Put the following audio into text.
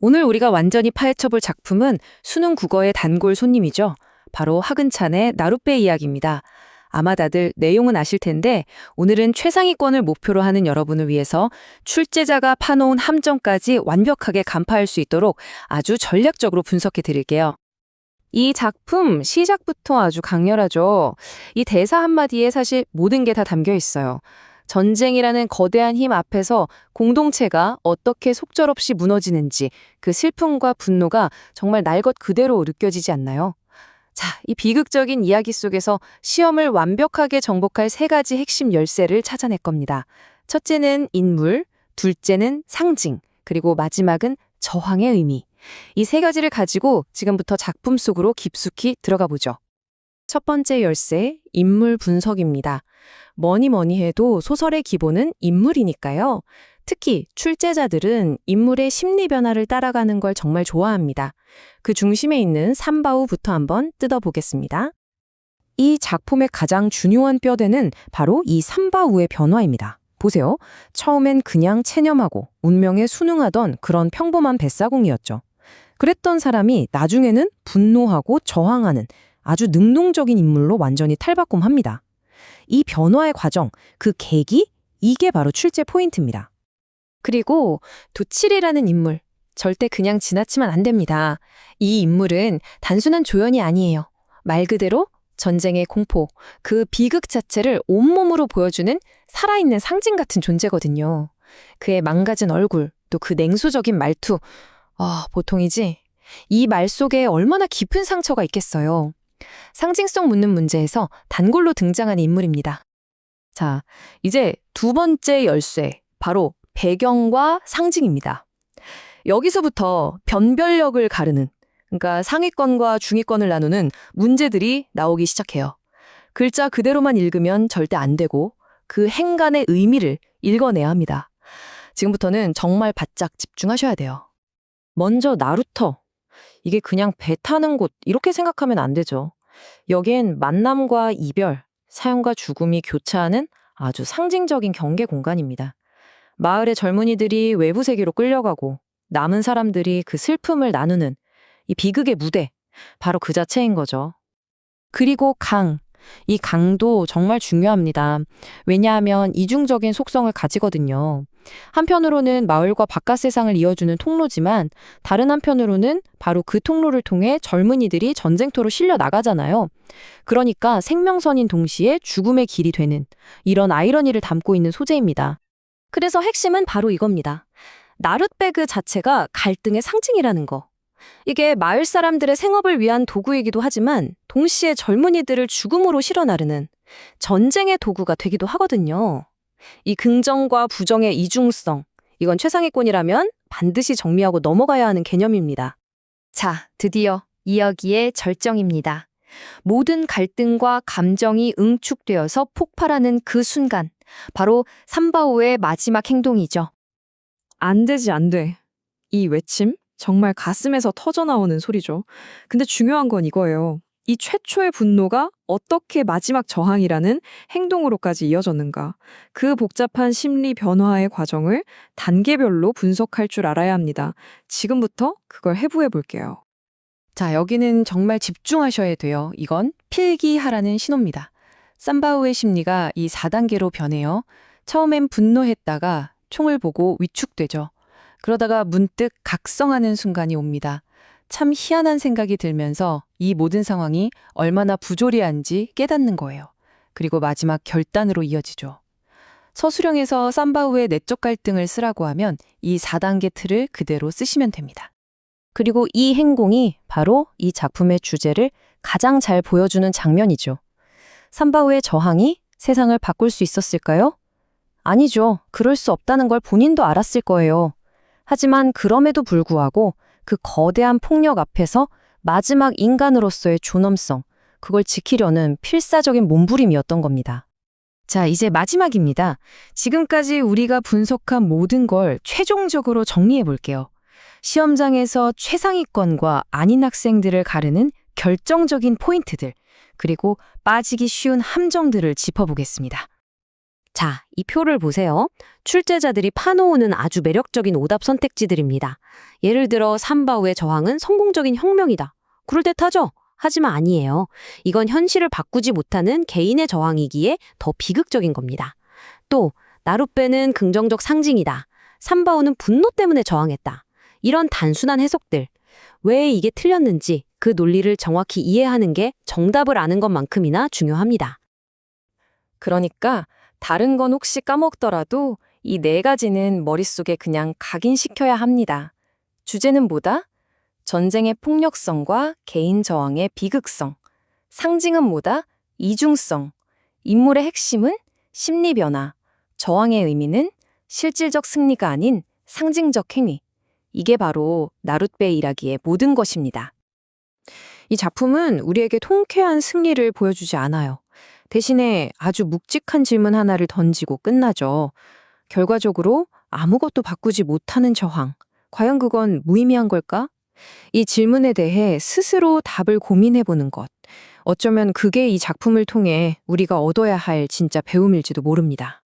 오늘 우리가 완전히 파헤쳐볼 작품은 수능 국어의 단골 손님이죠. 바로 하근찬의 나룻배 이야기입니다. 아마 다들 내용은 아실 텐데 오늘은 최상위권을 목표로 하는 여러분을 위해서 출제자가 파놓은 함정까지 완벽하게 간파할 수 있도록 아주 전략적으로 분석해 드릴게요. 이 작품 시작부터 아주 강렬하죠. 이 대사 한마디에 사실 모든 게 다 담겨 있어요. 전쟁이라는 거대한 힘 앞에서 공동체가 어떻게 속절없이 무너지는지 그 슬픔과 분노가 정말 날 것 그대로 느껴지지 않나요? 자, 이 비극적인 이야기 속에서 시험을 완벽하게 정복할 세 가지 핵심 열쇠를 찾아낼 겁니다. 첫째는 인물, 둘째는 상징, 그리고 마지막은 저항의 의미. 이 세 가지를 가지고 지금부터 작품 속으로 깊숙이 들어가 보죠. 첫 번째 열쇠, 인물 분석입니다. 뭐니 뭐니 해도 소설의 기본은 인물이니까요. 특히 출제자들은 인물의 심리 변화를 따라가는 걸 정말 좋아합니다. 그 중심에 있는 삼바우부터 한번 뜯어보겠습니다. 이 작품의 가장 중요한 뼈대는 바로 이 삼바우의 변화입니다. 보세요. 처음엔 그냥 체념하고 운명에 순응하던 그런 평범한 뱃사공이었죠. 그랬던 사람이 나중에는 분노하고 저항하는 아주 능동적인 인물로 완전히 탈바꿈합니다. 이 변화의 과정, 그 계기, 이게 바로 출제 포인트입니다. 그리고 도칠이라는 인물, 절대 그냥 지나치면 안 됩니다. 이 인물은 단순한 조연이 아니에요. 말 그대로 전쟁의 공포, 그 비극 자체를 온몸으로 보여주는 살아있는 상징 같은 존재거든요. 그의 망가진 얼굴, 또 그 냉소적인 말투, 아, 보통이지? 이 말 속에 얼마나 깊은 상처가 있겠어요. 상징성 묻는 문제에서 단골로 등장한 인물입니다. 자, 이제 두 번째 열쇠, 바로 배경과 상징입니다. 여기서부터 변별력을 가르는, 그러니까 상위권과 중위권을 나누는 문제들이 나오기 시작해요. 글자 그대로만 읽으면 절대 안 되고 그 행간의 의미를 읽어내야 합니다. 지금부터는 정말 바짝 집중하셔야 돼요. 먼저 나루터. 이게 그냥 배 타는 곳 이렇게 생각하면 안 되죠. 여기엔 만남과 이별, 사연과 죽음이 교차하는 아주 상징적인 경계 공간입니다. 마을의 젊은이들이 외부 세계로 끌려가고 남은 사람들이 그 슬픔을 나누는 이 비극의 무대, 바로 그 자체인 거죠. 그리고 강. 이 강도 정말 중요합니다. 왜냐하면 이중적인 속성을 가지거든요. 한편으로는 마을과 바깥 세상을 이어주는 통로지만 다른 한편으로는 바로 그 통로를 통해 젊은이들이 전쟁터로 실려 나가잖아요. 그러니까 생명선인 동시에 죽음의 길이 되는 이런 아이러니를 담고 있는 소재입니다. 그래서 핵심은 바로 이겁니다. 나룻배그 자체가 갈등의 상징이라는 거. 이게 마을 사람들의 생업을 위한 도구이기도 하지만 동시에 젊은이들을 죽음으로 실어 나르는 전쟁의 도구가 되기도 하거든요. 이 긍정과 부정의 이중성, 이건 최상위권이라면 반드시 정리하고 넘어가야 하는 개념입니다. 자, 드디어 이야기의 절정입니다. 모든 갈등과 감정이 응축되어서 폭발하는 그 순간, 바로 삼바오의 마지막 행동이죠. 안 되지, 안 돼. 이 외침? 정말 가슴에서 터져나오는 소리죠. 근데 중요한 건 이거예요. 이 최초의 분노가 어떻게 마지막 저항이라는 행동으로까지 이어졌는가. 그 복잡한 심리 변화의 과정을 단계별로 분석할 줄 알아야 합니다. 지금부터 그걸 해부해 볼게요. 자, 여기는 정말 집중하셔야 돼요. 이건 필기하라는 신호입니다. 삼바우의 심리가 이 4단계로 변해요. 처음엔 분노했다가 총을 보고 위축되죠. 그러다가 문득 각성하는 순간이 옵니다. 참 희한한 생각이 들면서 이 모든 상황이 얼마나 부조리한지 깨닫는 거예요. 그리고 마지막 결단으로 이어지죠. 서술형에서 삼바우의 내적 갈등을 쓰라고 하면 이 4단계 틀을 그대로 쓰시면 됩니다. 그리고 이 행공이 바로 이 작품의 주제를 가장 잘 보여주는 장면이죠. 삼바우의 저항이 세상을 바꿀 수 있었을까요? 아니죠. 그럴 수 없다는 걸 본인도 알았을 거예요. 하지만 그럼에도 불구하고 그 거대한 폭력 앞에서 마지막 인간으로서의 존엄성, 그걸 지키려는 필사적인 몸부림이었던 겁니다. 자, 이제 마지막입니다. 지금까지 우리가 분석한 모든 걸 최종적으로 정리해 볼게요. 시험장에서 최상위권과 아닌 학생들을 가르는 결정적인 포인트들, 그리고 빠지기 쉬운 함정들을 짚어보겠습니다. 자, 이 표를 보세요. 출제자들이 파놓은 아주 매력적인 오답 선택지들입니다. 예를 들어 삼바오의 저항은 성공적인 혁명이다. 그럴 듯하죠? 하지만 아니에요. 이건 현실을 바꾸지 못하는 개인의 저항이기에 더 비극적인 겁니다. 또 나룻배는 긍정적 상징이다. 삼바오는 분노 때문에 저항했다. 이런 단순한 해석들. 왜 이게 틀렸는지 그 논리를 정확히 이해하는 게 정답을 아는 것만큼이나 중요합니다. 그러니까 다른 건 혹시 까먹더라도 이 네 가지는 머릿속에 그냥 각인시켜야 합니다. 주제는 뭐다? 전쟁의 폭력성과 개인 저항의 비극성. 상징은 뭐다? 이중성. 인물의 핵심은 심리 변화. 저항의 의미는 실질적 승리가 아닌 상징적 행위. 이게 바로 나룻배 일하기의 모든 것입니다. 이 작품은 우리에게 통쾌한 승리를 보여주지 않아요. 대신에 아주 묵직한 질문 하나를 던지고 끝나죠. 결과적으로 아무것도 바꾸지 못하는 저항. 과연 그건 무의미한 걸까? 이 질문에 대해 스스로 답을 고민해 보는 것. 어쩌면 그게 이 작품을 통해 우리가 얻어야 할 진짜 배움일지도 모릅니다.